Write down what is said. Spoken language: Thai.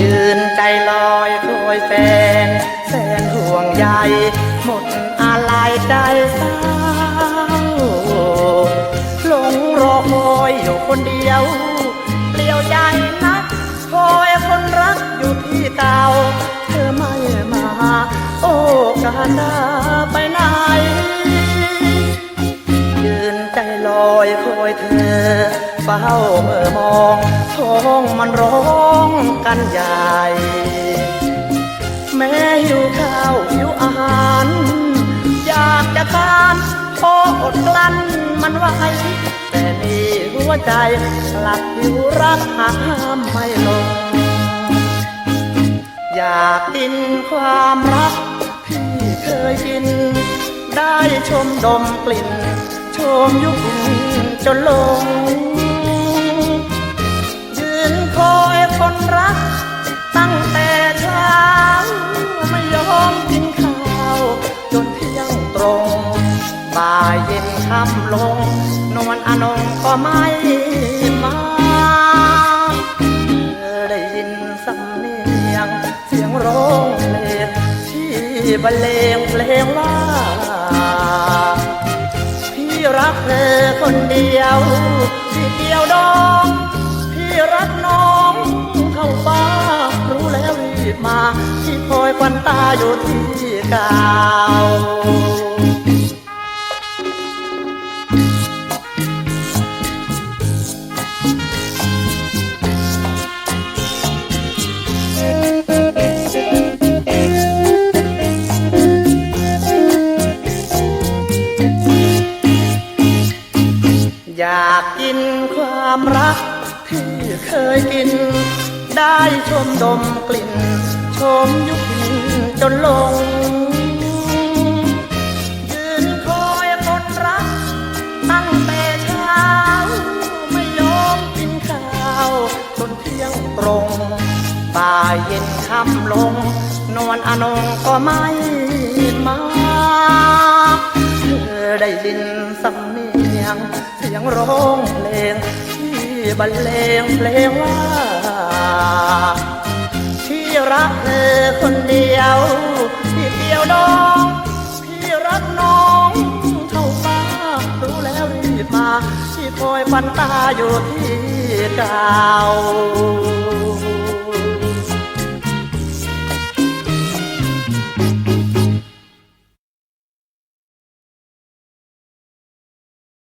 ยืนใจลอยโคยแฟนแสนห่วงใยหมดอะไรใจเศร้าหลงรอคอยอยู่คนเดียวารดาไปไหน ยืนใจลอยคอยเธอ เฝ้าเมื่อมองท้องมันร้องกันใหญ่ แม่หิวข้าวหิวอาหาร อยากจะทานพออดกลั้นมันไว้แต่นี่หัวใจกลับหิวรักหาห้ามไม่ลงอยากกินความรัก ยกิน ได้ชมดมกลิ่น ชมยุคจนหลง ยืนคอยคนรัก ตั้งแต่เช้า ไม่ยอมกินข้าว จนเที่ยงตรงบ่ายเย็นค่ำลง นวลอนงก็ไม่มา บรรเลงเพลงว่า พี่รักเธอคนเดียวพี่เดียวดองพี่รักน้องเข้าฟ้ารู้แล้วรีบมา ที่คอยควันตาอยู่ที่เก่าากกินความรักที่เคยกิน ได้ชมดมกลิ่น ชมยุคจนหลง ยืนคอยคนรัก ตั้งแต่เช้า ไม่ยอมกินข้าวจนเที่ยงตรงบ่ายเย็นค่ำลง นวลอนงก็ไม่ ร้องเพลงที่บรรเลงเพลงว่า ที่รักเธอคนเดียวที่เดียวดองพี่รักน้องเท่าฟ้ารู้แล้วรีบมาที่คอยฟันตาอยู่ที่เก่า